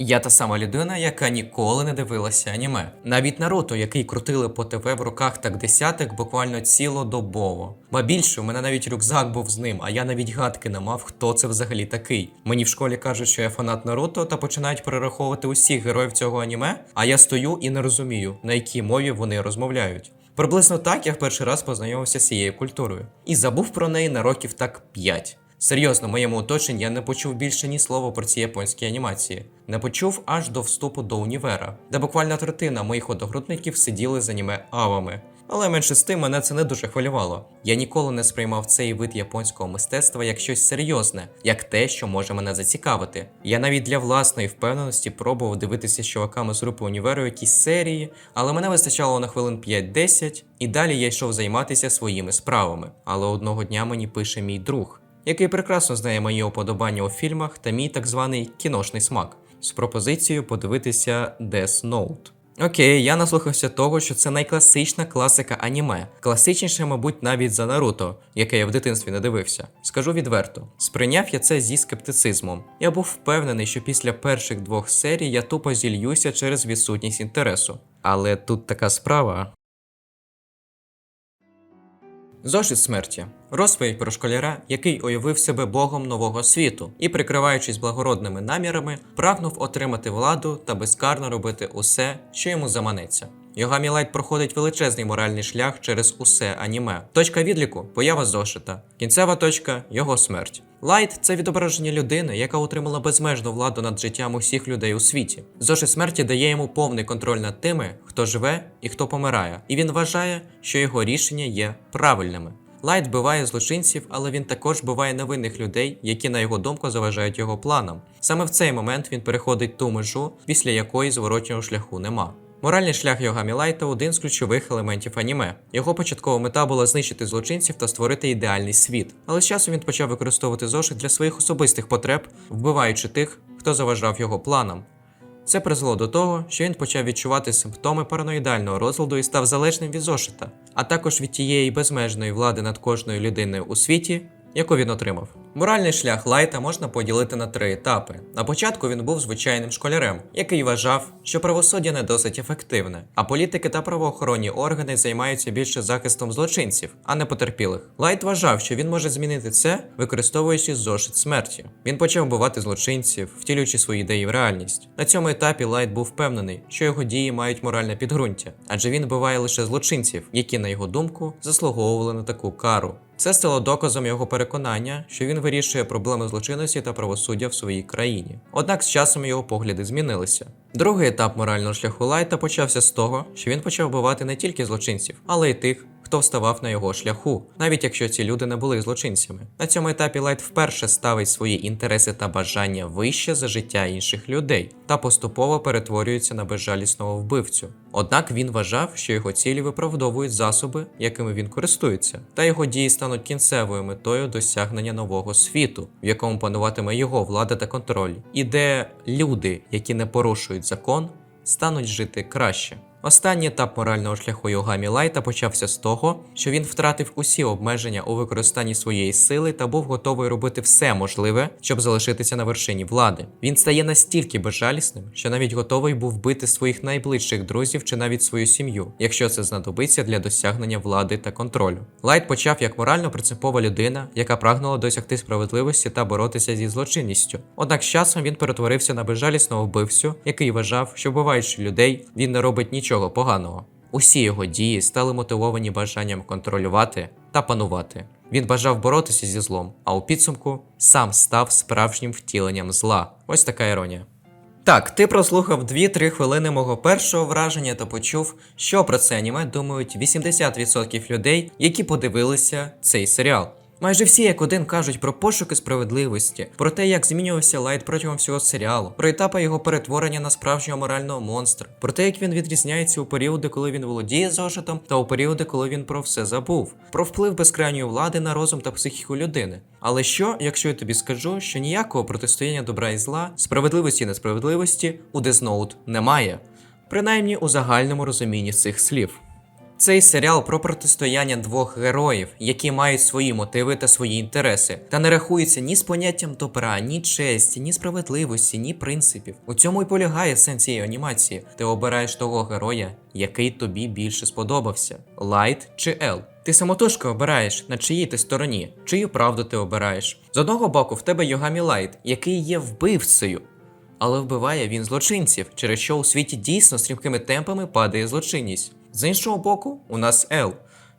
Я та сама людина, яка ніколи не дивилася аніме. Навіть Наруто, який крутили по ТВ в руках так десяток, буквально цілодобово. Ба більше, у мене навіть рюкзак був з ним, а я навіть гадки не мав, хто це взагалі такий. Мені в школі кажуть, що я фанат Наруто, та починають перераховувати усіх героїв цього аніме, а я стою і не розумію, на якій мові вони розмовляють. Приблизно так я в перший раз познайомився з цією культурою і забув про неї на років так 5. Серйозно, в моєму оточенні я не почув більше ні слова про ці японські анімації. Не почув аж до вступу до універа, де буквально третина моїх одногрупників сиділи з аніме авами. Але менше з тим мене це не дуже хвилювало. Я ніколи не сприймав цей вид японського мистецтва як щось серйозне, як те, що може мене зацікавити. Я навіть для власної впевненості пробував дивитися з чуваками з групи універу якісь серії, але мене вистачало на хвилин 5-10, і далі я йшов займатися своїми справами. Але одного дня мені пише мій друг, який прекрасно знає мої уподобання у фільмах та мій так званий кіношний смак, з пропозицією подивитися Death Note. Окей, я наслухався того, що це найкласична класика аніме. Класичніше, мабуть, навіть за Наруто, яке я в дитинстві не дивився. Скажу відверто, сприйняв я це зі скептицизмом. Я був впевнений, що після перших двох серій я тупо зільюся через відсутність інтересу. Але тут така справа. Зошит смерті розповідь про школяра, який уявив себе богом нового світу і, прикриваючись благородними намірами, прагнув отримати владу та безкарно робити усе, що йому заманеться. Йогамі Лайт проходить величезний моральний шлях через усе аніме. Точка відліку поява зошита. Кінцева точка його смерть. Лайт це відображення людини, яка отримала безмежну владу над життям усіх людей у світі. Зошит смерті дає йому повний контроль над тими, хто живе і хто помирає, і він вважає, що його рішення є правильними. Лайт вбиває злочинців, але він також вбиває невинних людей, які, на його думку, заважають його планам. Саме в цей момент він переходить ту межу, після якої зворотнього шляху нема. Моральний шлях Йогамі Лайта один з ключових елементів аніме. Його початкова мета була знищити злочинців та створити ідеальний світ. Але з часом він почав використовувати зошит для своїх особистих потреб, вбиваючи тих, хто заважав його планам. Це призвело до того, що він почав відчувати симптоми параноїдального розладу і став залежним від зошита, а також від тієї безмежної влади над кожною людиною у світі, яку він отримав. Моральний шлях Лайта можна поділити на три етапи. На початку він був звичайним школярем, який вважав, що правосуддя не досить ефективне, а політики та правоохоронні органи займаються більше захистом злочинців, а не потерпілих. Лайт вважав, що він може змінити це, використовуючи зошит смерті. Він почав вбивати злочинців, втілюючи свої ідеї в реальність. На цьому етапі Лайт був впевнений, що його дії мають моральне підґрунтя, адже він вбиває лише злочинців, які, на його думку, заслуговували на таку кару. Це стало доказом його переконання, що він вирішує проблеми злочинності та правосуддя в своїй країні. Однак з часом його погляди змінилися. Другий етап морального шляху Лайта почався з того, що він почав вбивати не тільки злочинців, але й тих, хто вставав на його шляху, навіть якщо ці люди не були злочинцями. На цьому етапі Лайт вперше ставить свої інтереси та бажання вище за життя інших людей та поступово перетворюється на безжалісного вбивцю. Однак він вважав, що його цілі виправдовують засоби, якими він користується, та його дії стануть кінцевою метою досягнення нового світу, в якому пануватиме його влада та контроль, і де люди, які не порушують закон, стануть жити краще. Останній етап морального шляху Йогамі Лайта почався з того, що він втратив усі обмеження у використанні своєї сили та був готовий робити все можливе, щоб залишитися на вершині влади. Він стає настільки безжалісним, що навіть готовий був вбити своїх найближчих друзів чи навіть свою сім'ю, якщо це знадобиться для досягнення влади та контролю. Лайт почав як морально принципова людина, яка прагнула досягти справедливості та боротися зі злочинністю. Однак з часом він перетворився на безжалісного вбивцю, який вважав, що вбиваючи людей, він не робить нічого поганого. Усі його дії стали мотивовані бажанням контролювати та панувати. Він бажав боротися зі злом, а у підсумку сам став справжнім втіленням зла. Ось така іронія. Так, ти прослухав 2-3 хвилини мого першого враження та почув, що про це аніме думають 80% людей, які подивилися цей серіал. Майже всі як один кажуть про пошуки справедливості, про те, як змінювався Лайт протягом всього серіалу, про етапи його перетворення на справжнього морального монстра, про те, як він відрізняється у періоди, коли він володіє зошитом, та у періоди, коли він про все забув, про вплив безкрайньої влади на розум та психіку людини. Але що, якщо я тобі скажу, що ніякого протистояння добра і зла, справедливості і несправедливості у Death немає, принаймні у загальному розумінні цих слів. Цей серіал про протистояння двох героїв, які мають свої мотиви та свої інтереси, та не рахуються ні з поняттям добра, ні честі, ні справедливості, ні принципів. У цьому й полягає сенс цієї анімації. Ти обираєш того героя, який тобі більше сподобався: Лайт чи Ел. Ти самотужки обираєш, на чиїй ти стороні, чию правду ти обираєш. З одного боку, в тебе Йогамі Лайт, який є вбивцею. Але вбиває він злочинців, через що у світі дійсно стрімкими темпами падає злочинність. З іншого боку, у нас Ел.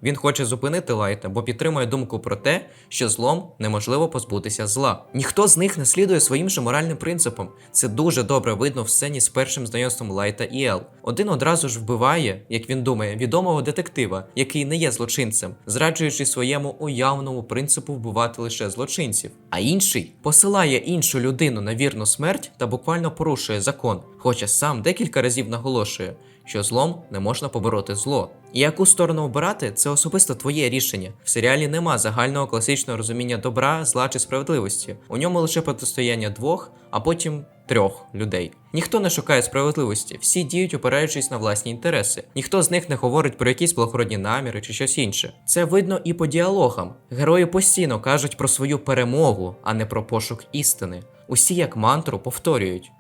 Він хоче зупинити Лайта, бо підтримує думку про те, що злом неможливо позбутися зла. Ніхто з них не слідує своїм же моральним принципам. Це дуже добре видно в сцені з першим знайомством Лайта і Ел. Один одразу ж вбиває, як він думає, відомого детектива, який не є злочинцем, зраджуючи своєму уявному принципу вбивати лише злочинців. А інший посилає іншу людину на вірну смерть та буквально порушує закон, хоча сам декілька разів наголошує, що злом не можна побороти зло. І яку сторону обирати, це особисто твоє рішення. В серіалі нема загального класичного розуміння добра, зла чи справедливості. У ньому лише протистояння двох, а потім трьох людей. Ніхто не шукає справедливості, всі діють, опираючись на власні інтереси. Ніхто з них не говорить про якісь благородні наміри чи щось інше. Це видно і по діалогам. Герої постійно кажуть про свою перемогу, а не про пошук істини. Усі як мантру повторюють: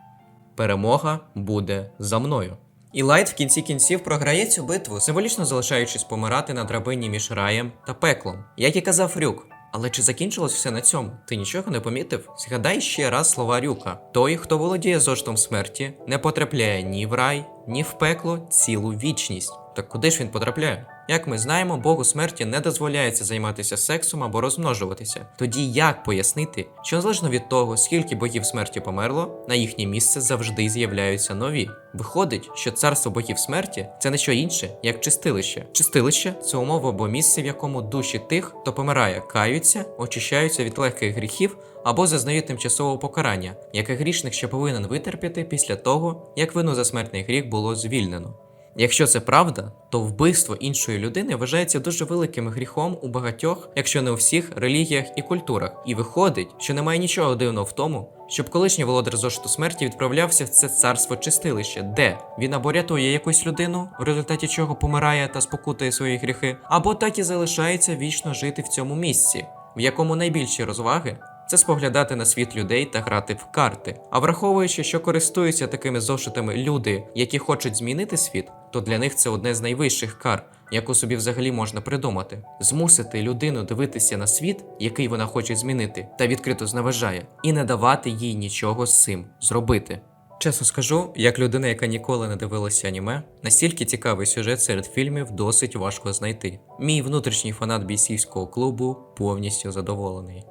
перемога буде за мною. І Лайт в кінці кінців програє цю битву, символічно залишаючись помирати на драбині між раєм та пеклом, як і казав Рюк. Але чи закінчилось все на цьому? Ти нічого не помітив? Згадай ще раз слова Рюка: той, хто володіє зоштом смерті, не потрапляє ні в рай, ні в пекло цілу вічність. Так куди ж він потрапляє? Як ми знаємо, Богу смерті не дозволяється займатися сексом або розмножуватися. Тоді як пояснити, що незалежно від того, скільки богів смерті померло, на їхнє місце завжди з'являються нові. Виходить, що царство богів смерті це не що інше, як чистилище. Чистилище це умова або місце, в якому душі тих, хто помирає, каються, очищаються від легких гріхів або зазнають тимчасового покарання, яке грішник ще повинен витерпіти після того, як вину за смертний гріх було звільнено. Якщо це правда, то вбивство іншої людини вважається дуже великим гріхом у багатьох, якщо не у всіх релігіях і культурах. І виходить, що немає нічого дивного в тому, щоб колишній володар зошту смерті відправлявся в це царство чистилище, де він або рятує якусь людину, в результаті чого помирає та спокутує свої гріхи, або так і залишається вічно жити в цьому місці, в якому найбільші розваги це споглядати на світ людей та грати в карти. А враховуючи, що користуються такими зошитами люди, які хочуть змінити світ, то для них це одне з найвищих кар, яку собі взагалі можна придумати: змусити людину дивитися на світ, який вона хоче змінити, та відкрито зневажає, і не давати їй нічого з цим зробити. Чесно скажу, як людина, яка ніколи не дивилася аніме, настільки цікавий сюжет серед фільмів досить важко знайти. Мій внутрішній фанат бійсівського клубу повністю задоволений.